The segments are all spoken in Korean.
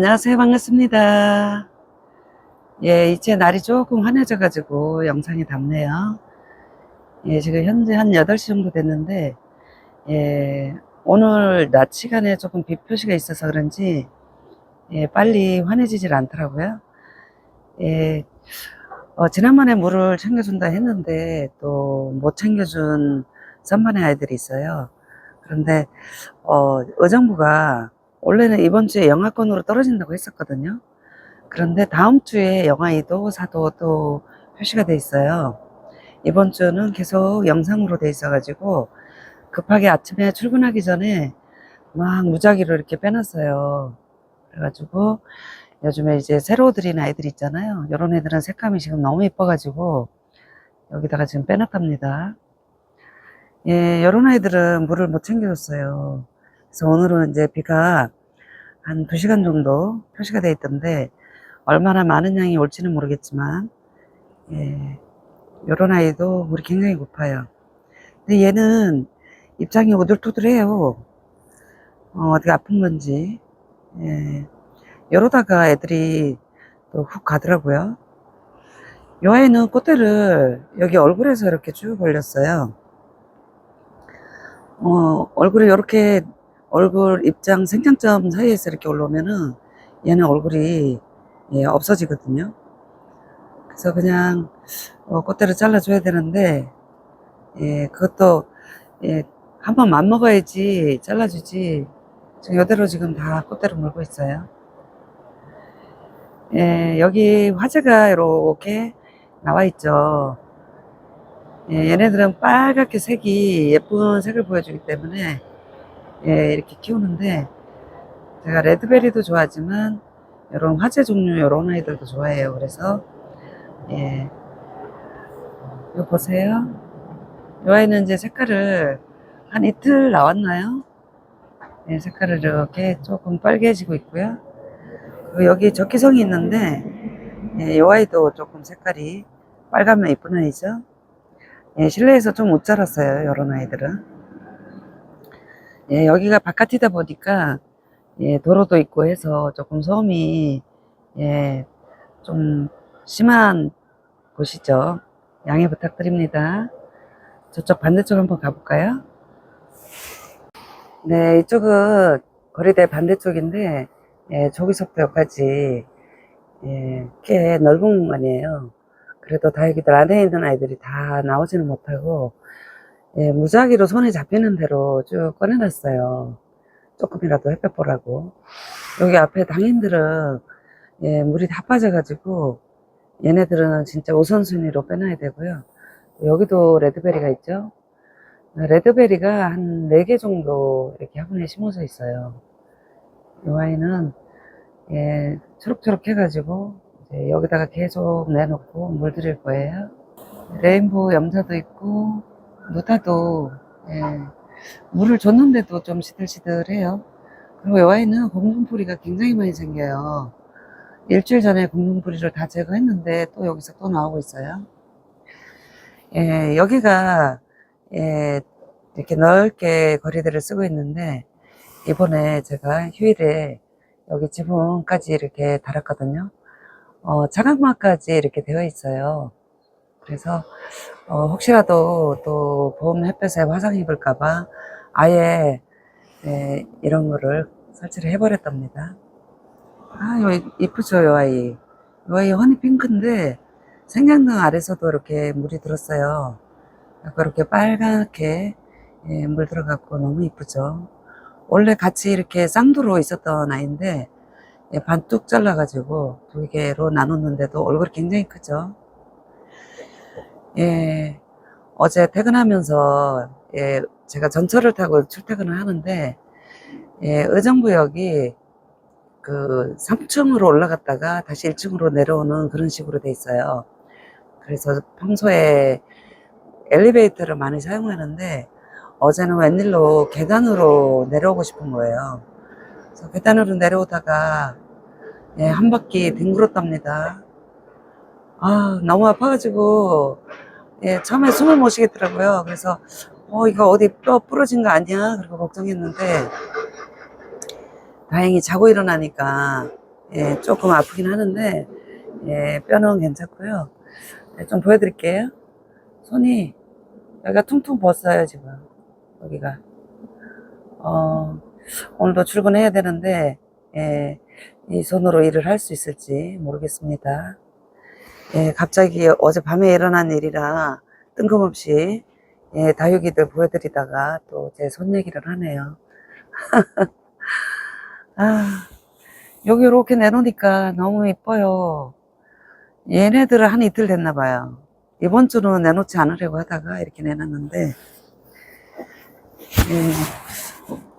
안녕하세요. 반갑습니다. 예, 이제 날이 조금 환해져 가지고 영상이 답네요. 예, 지금 현재 한 8시 정도 됐는데, 예, 오늘 낮 시간에 조금 비 표시가 있어서 그런지, 예, 빨리 환해지질 않더라고요. 예, 어, 지난번에 물을 챙겨준다 했는데, 또 못 챙겨준 선반의 아이들이 있어요. 그런데, 어, 의정부가 원래는 이번 주에 영하권으로 떨어진다고 했었거든요. 그런데 다음 주에 영하 2도, 4도 또 표시가 돼 있어요. 이번 주는 계속 영상으로 돼 있어가지고 급하게 아침에 출근하기 전에 막 무작위로 이렇게 빼놨어요. 그래가지고 요즘에 이제 새로 들인 아이들 있잖아요. 이런 애들은 색감이 지금 너무 예뻐가지고 여기다가 지금 빼놨답니다. 예, 이런 아이들은 물을 못 챙겨줬어요. 그래서 오늘은 이제 비가 한 2시간 정도 표시가 돼 있던데 얼마나 많은 양이 올지는 모르겠지만 예, 요런 아이도 물이 굉장히 고파요. 근데 얘는 입장이 오들토들해요. 어, 어디 아픈 건지. 예, 이러다가 애들이 또 훅 가더라고요. 요 아이는 꽃대를 여기 얼굴에서 이렇게 쭉 올렸어요. 어, 얼굴에 이렇게 얼굴 입장 생장점 사이에서 이렇게 올라오면은 얘는 얼굴이 예, 없어지거든요. 그래서 그냥 어, 꽃대를 잘라줘야 되는데 예, 그것도 예, 한번 맘먹어야지 잘라주지 지금 이대로 지금 다 꽃대로 물고 있어요. 예, 여기 화재가 이렇게 나와 있죠. 예, 얘네들은 빨갛게 색이 예쁜 색을 보여주기 때문에 예, 이렇게 키우는데 제가 레드베리도 좋아하지만 이런 화재 종류 이런 아이들도 좋아해요. 그래서 예, 이거 보세요. 이 아이는 이제 색깔을 한 이틀 나왔나요? 예, 색깔을 이렇게 조금 빨개지고 있고요. 여기 적기성이 있는데 예, 이 아이도 조금 색깔이 빨가면 이쁜 아이죠. 예, 실내에서 좀 못 자랐어요. 이런 아이들은. 예, 여기가 바깥이다 보니까 예, 도로도 있고 해서 조금 소음이 예, 좀 심한 곳이죠. 양해 부탁드립니다. 저쪽 반대쪽 한번 가볼까요? 네, 이쪽은 거리대 반대쪽인데 예, 여기까지 예, 꽤 넓은 공간이에요. 그래도 다행히들 안에 있는 아이들이 다 나오지는 못하고 예, 무작위로 손에 잡히는 대로 쭉 꺼내놨어요. 조금이라도 햇볕 보라고. 여기 앞에 당인들은 예, 물이 다 빠져가지고 얘네들은 진짜 우선순위로 빼놔야 되고요. 여기도 레드베리가 있죠. 레드베리가 한 4개 정도 이렇게 화분에 심어져 있어요. 이 아이는 예, 초록초록 해가지고 여기다가 계속 내놓고 물 드릴 거예요. 레인보우 염자도 있고 누타도 예, 물을 줬는데도 좀 시들시들해요. 그리고 이 아이는 공중풀이가 굉장히 많이 생겨요. 일주일 전에 공중풀이를 다 제거했는데 또 여기서 또 나오고 있어요. 예, 여기가 예, 이렇게 넓게 거리들을 쓰고 있는데 이번에 제가 휴일에 여기 지붕까지 이렇게 달았거든요. 어, 자각막까지 이렇게 되어 있어요. 그래서 어, 혹시라도 또봄 햇볕에 화상 입을까봐 아예 예, 이런 거를 설치를 해버렸답니다. 아, 요 이쁘죠, 요 아이. 요 아이 허니 핑크인데 생장등 아래서도 이렇게 물이 들었어요. 이렇게 빨갛게 예, 물 들어갔고 너무 이쁘죠. 원래 같이 이렇게 쌍두로 있었던 아이인데 예, 반뚝 잘라가지고 두 개로 나눴는데도 얼굴이 굉장히 크죠. 예, 어제 퇴근하면서 예, 제가 전철을 타고 출퇴근을 하는데 예, 의정부역이 그 3층으로 올라갔다가 다시 1층으로 내려오는 그런 식으로 돼 있어요. 그래서 평소에 엘리베이터를 많이 사용하는데 어제는 웬일로 계단으로 내려오고 싶은 거예요. 그래서 계단으로 내려오다가 예, 한 바퀴 뒹굴었답니다. 아, 너무 아파가지고 예, 처음에 숨을 못 쉬겠더라고요. 그래서 어, 이거 어디 뼈 부러진 거 아니야? 그리고 걱정했는데 다행히 자고 일어나니까 예, 조금 아프긴 하는데, 예, 뼈는 괜찮고요. 예, 좀 보여드릴게요. 손이, 여기가 퉁퉁 벗어요, 지금. 여기가. 어, 오늘도 출근해야 되는데, 예, 이 손으로 일을 할 수 있을지 모르겠습니다. 예, 갑자기 어젯밤에 일어난 일이라 뜬금없이 예, 다육이들 보여드리다가 또 제 손 얘기를 하네요. 아, 여기 이렇게 내놓으니까 너무 이뻐요. 얘네들은 한 이틀 됐나 봐요. 이번 주는 내놓지 않으려고 하다가 이렇게 내놨는데, 예,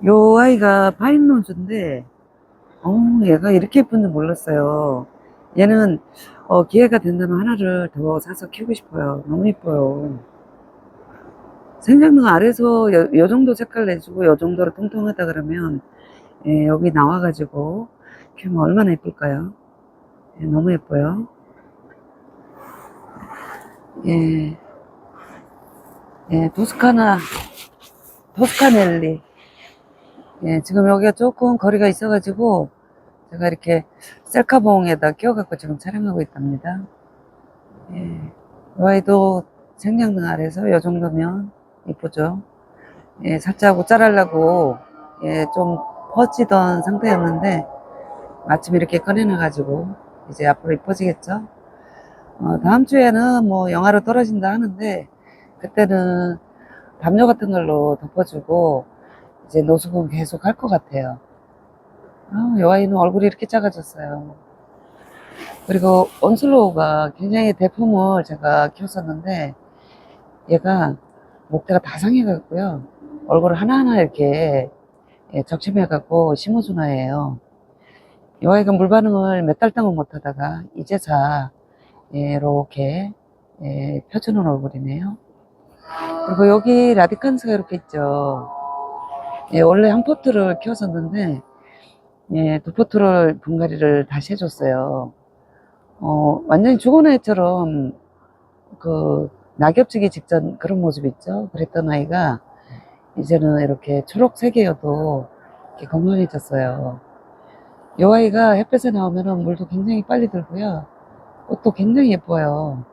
요 아이가 파인로즈인데, 어, 얘가 이렇게 예쁜 줄 몰랐어요. 얘는 어, 기회가 된다면 하나를 더 사서 키우고 싶어요. 너무 예뻐요. 생장능 아래서 요, 요 정도 색깔 내주고 요 정도로 통통하다 그러면 예, 여기 나와가지고 키우면 얼마나 예쁠까요? 예, 너무 예뻐요. 예, 예, 도스카나, 도스카넬리. 예, 지금 여기가 조금 거리가 있어가지고 제가 이렇게 셀카봉에다 끼워갖고 지금 촬영하고 있답니다. 예, 이 아이도 생장등 아래서 요 정도면 이쁘죠. 예, 살짝 옷자라려고 예, 좀 퍼지던 상태였는데 마침 이렇게 꺼내놔가지고 이제 앞으로 이뻐지겠죠. 어, 다음 주에는 뭐 영하로 떨어진다 하는데 그때는 담요 같은 걸로 덮어주고 이제 노숙은 계속 할 것 같아요. 아, 이 아이는 얼굴이 이렇게 작아졌어요. 그리고 온슬로우가 굉장히 대품을 제가 키웠었는데 얘가 목대가 다 상해갖고요. 얼굴을 하나하나 이렇게 예, 적심해갖고 심어준 아이예요. 이 아이가 물 반응을 몇 달 동안 못하다가 이제사 예, 이렇게 예, 펴주는 얼굴이네요. 그리고 여기 라디칸스가 이렇게 있죠. 예, 원래 한 포트를 키웠었는데 예, 두 포트를 분갈이를 다시 해줬어요. 어, 완전히 죽은 애처럼 그 낙엽지기 직전 그런 모습 있죠. 그랬던 아이가 이제는 이렇게 초록색이어도 이렇게 건강해졌어요. 이 아이가 햇볕에 나오면 물도 굉장히 빨리 들고요. 꽃도 굉장히 예뻐요.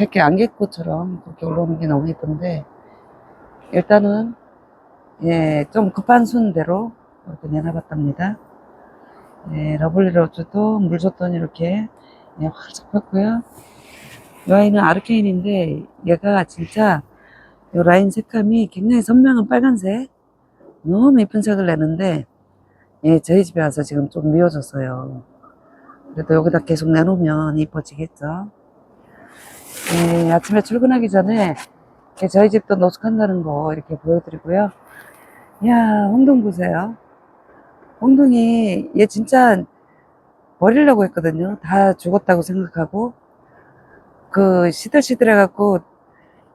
이렇게 안개꽃처럼 그렇게 올라오는 게 너무 예쁜데 일단은 예, 좀 급한 순대로 이렇게 내놔봤답니다. 예, 러블리 로즈도 물 줬더니 이렇게 예, 활짝 폈고요. 이 아이는 아르케인인데 얘가 진짜 이 라인 색감이 굉장히 선명한 빨간색 너무 예쁜 색을 내는데 예, 저희 집에 와서 지금 좀 미워졌어요. 그래도 여기다 계속 내놓으면 이뻐지겠죠. 예, 아침에 출근하기 전에 예, 저희 집도 노숙한다는 거 이렇게 보여드리고요. 이야, 홍동 보세요. 홍동이 얘 진짜 버리려고 했거든요. 다 죽었다고 생각하고 그 시들시들해갖고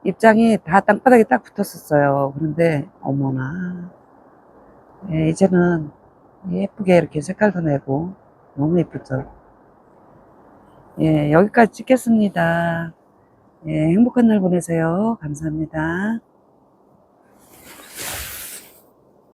입장이 다 땅바닥에 딱 붙었었어요. 그런데 어머나 예, 이제는 예쁘게 이렇게 색깔도 내고 너무 예쁘죠. 예, 여기까지 찍겠습니다. 예, 행복한 날 보내세요. 감사합니다.